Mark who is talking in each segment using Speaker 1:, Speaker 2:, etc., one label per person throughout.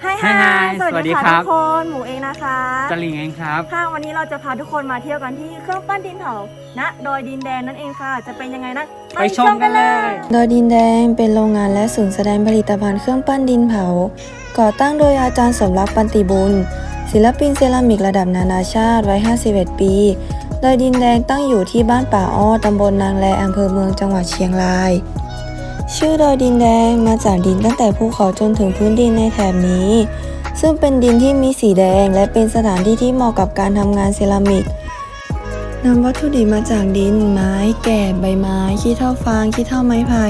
Speaker 1: ไฮไฮ
Speaker 2: Hi Hi
Speaker 1: สวัส
Speaker 2: สวัสดี
Speaker 1: ดี
Speaker 2: ครั
Speaker 1: ค่ะ
Speaker 2: บ
Speaker 1: ทุกคนหมูเองนะคะ
Speaker 2: จลิงเองครับ
Speaker 1: ค่ะวันนี้เราจะพาทุกคนมาเที่ยวกันที่เครื่องปั้นดินเผาณดอยดินแดงนั่นเองค่ะ จะเป็นยังไงนะ
Speaker 2: ไปชมกันเลย
Speaker 3: ดอยดินแดงเป็นโรงงานและศูนย์แสดงผลิตภัณฑ์เครื่องปั้นดินเผา ก่อตั้งโดยอาจารย์สมรักปันติบุญ ศิลปินเซรามิกระดับนานาชาติไว้51 ปี โดยดินแดงตั้งอยู่ที่บ้านป่าอ้อตำบลนางแลอำเภอเมืองจังหวัดเชียงราย ชื่อดอยดินแดงมาจากดินตั้งแต่ภูเขาจนถึงพื้นดินในแถบนี้ ซึ่งเป็นดินที่มีสีแดง และเป็นสถานที่ที่เหมาะกับการทำงานเซรามิกนำวัตถุดิบมาจากดิน ไม้ แก่ใบไม้ ขี้เถ้าฟาง ขี้เถ้าไม้ไผ่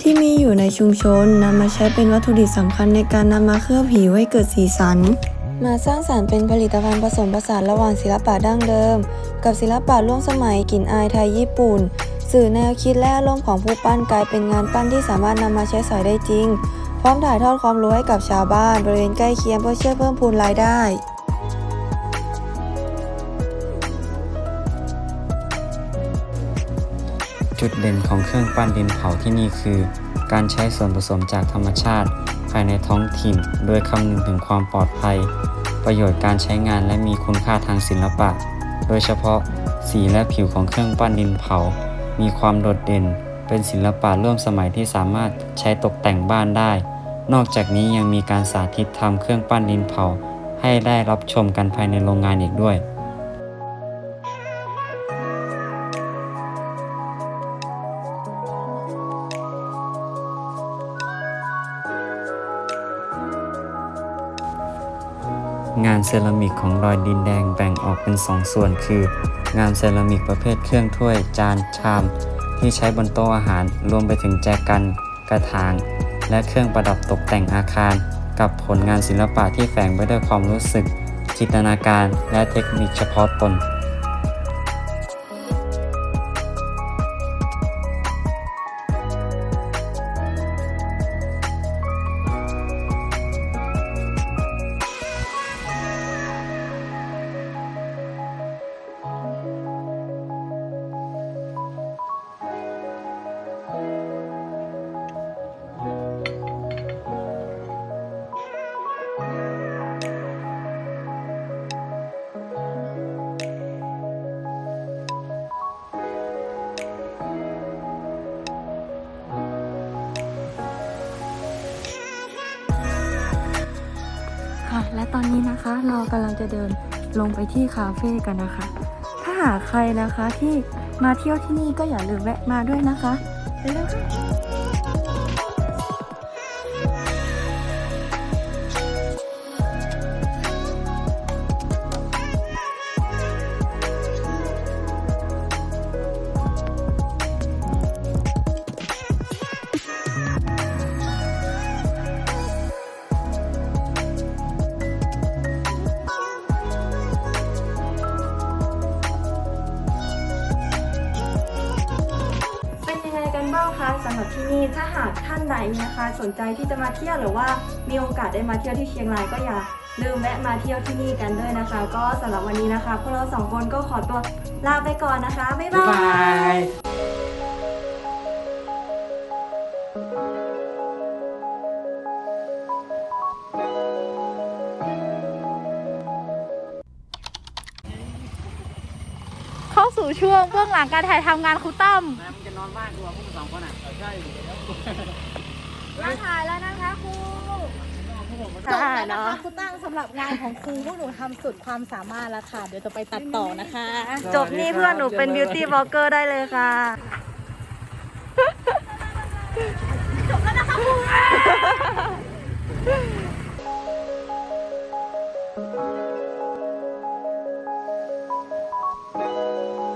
Speaker 3: ที่มีอยู่ในชุมชนนำมาใช้เป็นวัตถุดิบสำคัญในการนำมาเคลือบผิวให้เกิดสีสัน มาสร้างสรรค์เป็นผลิตภัณฑ์ผสมผสานระหว่างศิลปะดั้งเดิม กับศิลปะร่วมสมัยกลิ่นอายไทยญี่ปุ่น สื่อแนวคิดและอารมณ์ของผู้ปั้นกลายเป็นงานปั้นที่สามารถนำมาใช้สอยได้จริง พร้อมถ่ายทอดความรู้ให้กับชาวบ้าน บริเวณใกล้เคียงเพื่อช่วยเพิ่มพูนรายได้
Speaker 4: จุดเด่นของเครื่องปั้นดินเผาที่นี่คือ การใช้ส่วนผสมจากธรรมชาติ ภายในท้องถิ่น โดยคำนึงถึงความปลอดภัย ประโยชน์การใช้งานและมีคุณค่าทางศิลปะ โดยเฉพาะสีและผิวของเครื่องปั้นดินเผา มีความโดดเด่น เป็นศิลปะร่วมสมัยที่สามารถใช้ตกแต่งบ้านได้ นอกจากนี้ยังมีการสาธิตทำเครื่องปั้นดินเผา ให้ได้รับชมกันภายในโรงงานอีกด้วย งานเซรามิกของรอยดินแดงแบ่งออกเป็น2ส่วนคือ งานเซรามิกประเภทเครื่องถ้วย จานชาม ที่ใช้บนโต๊ะอาหาร รวมไปถึงแจกัน กระถาง และเครื่องประดับตกแต่งอาคาร กับผลงานศิลปะที่แฝงไปด้วยความรู้สึก จินตนาการ และเทคนิคเฉพาะตน
Speaker 1: ค่ะ และตอนนี้นะคะเรากำลังจะเดินลงไปที่คาเฟ่กันนะคะ ถ้าหากใครนะคะที่มาเที่ยวที่นี่ก็อย่าลืมแวะมาด้วยนะคะไปเลยค่ะ นบ้างคะสำหรับที่นี่ถ้าหากท่านใดนะคะ สนใจที่จะมาเที่ยวหรือว่ามีโอกาสได้มาเที่ยวที่เชียงรายก็อย่าลืมแวะมาเที่ยวที่นี่กันด้วยนะคะ ก็สำหรับวันนี้นะคะ พวกเราสองคนก็ขอตัวลาไปก่อนนะคะ บ๊าย
Speaker 2: บ๊าย
Speaker 1: บา
Speaker 2: บาย ย
Speaker 5: เข้าสู่ช่วงเบื้องหลังการถ่ายทำงานครูตั้ม
Speaker 2: แล้วมึงจะ นอนบ้านกูพวกมึงสองคนอะใช่
Speaker 5: มาถ่ายแล้วนะคะครู
Speaker 1: ค่ะ
Speaker 5: นะ
Speaker 1: เนาะ
Speaker 5: คะครูตั้งสำหรับงานของครูพวกหนูทำสุดความสามารถแล้วค่ะ เดี๋ยวจะไปตัดต่อนะคะ
Speaker 1: จบนี่เพื่อนหนูเป็นบิวตี้บล็อกเกอร์ได้เลยค่ะ